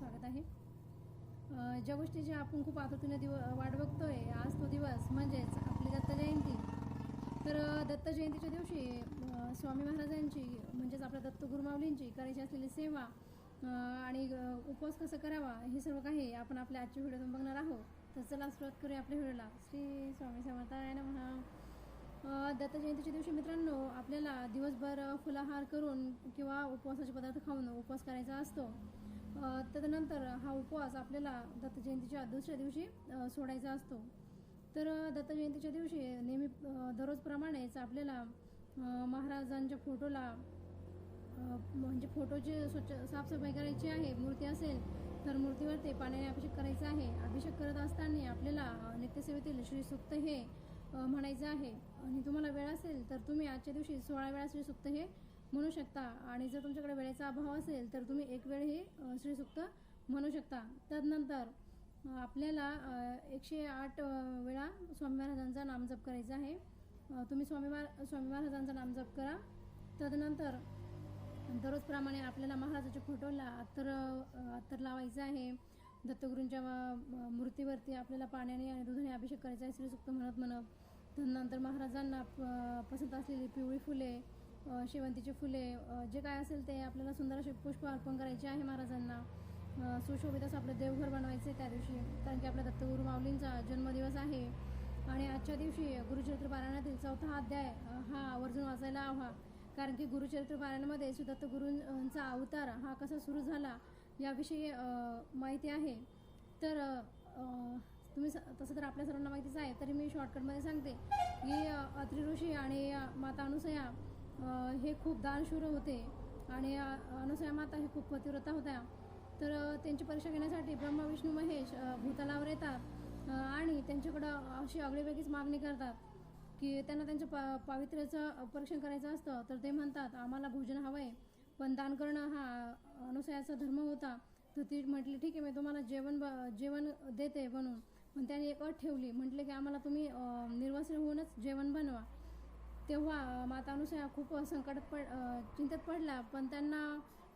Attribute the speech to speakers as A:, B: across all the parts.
A: स्वागत आहे. ज्या गोष्टीची आपण खूप आतुरतीने दिव वाट बघतोय आज तो दिवस म्हणजेच आपली दत्त जयंती. तर दत्त जयंतीच्या दिवशी स्वामी महाराजांची म्हणजेच आपल्या दत्त गुरुमावलींची करायची असलेली सेवा आणि उपवास कसा करावा हे सर्व काही आपण आपल्या आजच्या व्हिडिओतून बघणार आहोत. तर चला सुरुवात करूया आपल्या व्हिडिओला. श्री स्वामी समर्थाय नमः. दत्त जयंतीच्या दिवशी मित्रांनो आपल्याला दिवसभर फुलाहार करून किंवा उपवासाचे पदार्थ खाऊन उपवास करायचा असतो. तदनंतर हा उपवास आपल्याला दत्त जयंतीच्या दुसऱ्या दिवशी सोडायचा असतो. तर दत्तजयंतीच्या दत्त जयंतीच्या दिवशी नेहमी दररोजप्रमाणेच आपल्याला महाराजांच्या फोटोला म्हणजे फोटोची स्वच्छ साफसफाई करायची आहे मूर्ती असेल तर मूर्तीवरती पाण्याने अभिषेक करायचा आहे. अभिषेक करत असताना आपल्याला नित्यसेवेतील श्रीसुक्त हे म्हणायचं आहे. आणि तुम्हाला वेळ असेल तर तुम्ही आजच्या दिवशी सोळा वेळा श्रीसुक्त हे म्हणू शकता. आणि जर तुमच्याकडे वेळेचा अभाव असेल तर तुम्ही एक वेळ हे म्हणू शकता. तदनंतर आपल्याला एकशे आठ वेळा स्वामी महाराजांचा नामजप करायचा आहे. तुम्ही स्वामी महार स्वामी महाराजांचा नामजप करा. तदनंतर दररोजप्रमाणे आपल्याला महाराजाच्या फोटोला अत्तर अत्तर लावायचं आहे. दत्तगुरूंच्या मूर्तीवरती आपल्याला पाण्याने आणि दुधाने अभिषेक करायचा आहे श्रीसुक्त म्हणत म्हणत. त्यानंतर महाराजांना प- पसंत असलेली पिवळी फुले शेवंतीची फुले जे काय असेल ते आपल्याला सुंदर असे पुष्प अर्पण करायचे आहे महाराजांना. सुशोभित असं आपलं देवघर बनवायचं त्या दिवशी कारण की आपल्या दत्तगुरू माऊलींचा जन्मदिवस आहे. आणि आजच्या दिवशी गुरुचरित्र पारायणातील चौथा अध्याय हा आवर्जून वाचायला हवा. कारण की गुरुचरित्र पारायणामध्ये सुदत्त गुरूंचा अवतार हा कसा सुरू झाला याविषयी माहिती आहे. तर तुम्ही स- तसं तर आपल्या सर्वांना माहितीच आहे तरी मी शॉर्टकटमध्ये सांगते. की अत्रिऋषी ऋषी आणि माता अनुसया हे खूप दानशूर होते. आणि अनुसया माता हे खूप पतिव्रता होत्या. तर त्यांची परीक्षा घेण्यासाठी ब्रह्मा विष्णू महेश भूतलावर येतात. आणि त्यांच्याकडं अशी आगळीवेगळीच मागणी करतात की त्यांना त्यांच्या पा पावित्र्याचं परीक्षण करायचं असतं तर ते म्हणतात आम्हाला भोजन हवं आहे पण दान करणं हा अनुसयाचा धर्म होता. तर ती म्हटली ठीक आहे मी तुम्हाला जेवण ब जेवण देते बनवून पण त्याने एक अट ठेवली म्हटले की आम्हाला तुम्ही निर्वासन होऊनच जेवण बनवा. तेव्हा माता अनुसया खूप संकट पड चिंतेत पडला. पण त्यांना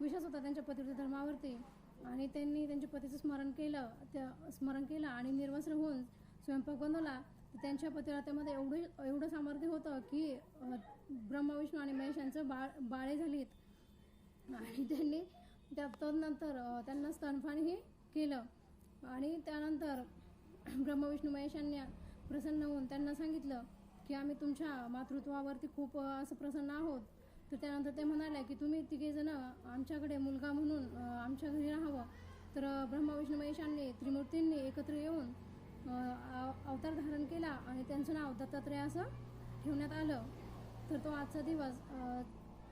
A: विश्वास होता त्यांच्या पतिव्रत धर्मावरती. आणि त्यांनी त्यांच्या पतीचं स्मरण केलं त्या स्मरण केलं आणि निर्वस्त्र होऊन स्वयंपाक बनवला. तर त्यांच्या पतिव्रतेमध्ये एवढं एवढं सामर्थ्य होतं की ब्रह्मविष्णू आणि महेश यांचं बाळ बाळे झालीत. आणि त्यांनी त्या तदनंतर त्यांना स्तनपानही केलं. आणि त्यानंतर ब्रह्मविष्णू महेश यांनी प्रसन्न होऊन त्यांना सांगितलं की आम्ही तुमच्या मातृत्वावरती खूप असं प्रसन्न आहोत. तर त्यानंतर ते म्हणाले की तुम्ही तिघेजणं आमच्याकडे मुलगा म्हणून आमच्या घरी राहावं. तर ब्रह्मविष्णू महेशांनी त्रिमूर्तींनी एकत्र येऊन अवतार धारण केला आणि त्यांचं नाव दत्तात्रय असं ठेवण्यात आलं. तर तो आजचा दिवस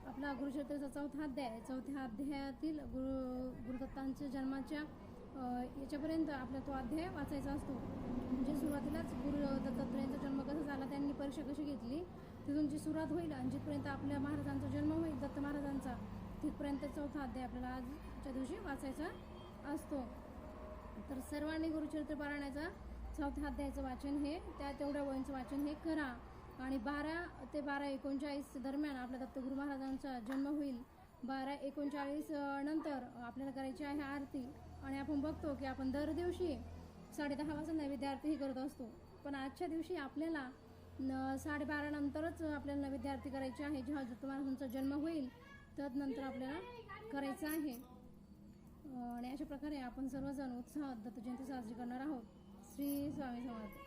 A: आपला गुरुचरित्राचा चौथा अध्याय चौथ्या अध्यायातील गुरु गुरुदत्तांच्या जन्माच्या याच्यापर्यंत आपला तो अध्याय वाचायचा असतो. म्हणजे सुरुवातीला गुरु दत्तात्रयांचा जन्म कसा झाला कशी घेतली तिथून जी सुरुवात होईल आणि जिथपर्यंत आपल्या महाराजांचा जन्म होईल दत्त महाराजांचा तिथपर्यंत चौथा अध्याय आपल्याला आजच्या दिवशी वाचायचा असतो. तर सर्वांनी गुरुचरित्र पारायणाचा चौथ्या अध्यायाचं वाचन हे त्या तेवढ्या वयांचं वाचन हे करा. आणि बारा ते बारा एकोणचाळीस दरम्यान आपल्या दत्तगुरू महाराजांचा जन्म होईल. बारा एकोणचाळीस नंतर आपल्याला करायची आहे आरती. आणि आपण बघतो की आपण दर दिवशी साडेदहा वाजता नैवेद्य आरती करत असतो. पण आजच्या दिवशी आपल्याला न साडेबारा नंतरच आपल्याला विद्यार्थी करायची आहे. जेव्हा दत्त जन्म होईल तदनंतर आपल्याला करायचं आहे. आणि अशा प्रकारे आपण सर्वजण उत्साहात दत्तजयंती साजरी करणार आहोत. श्री स्वामी समर्थ.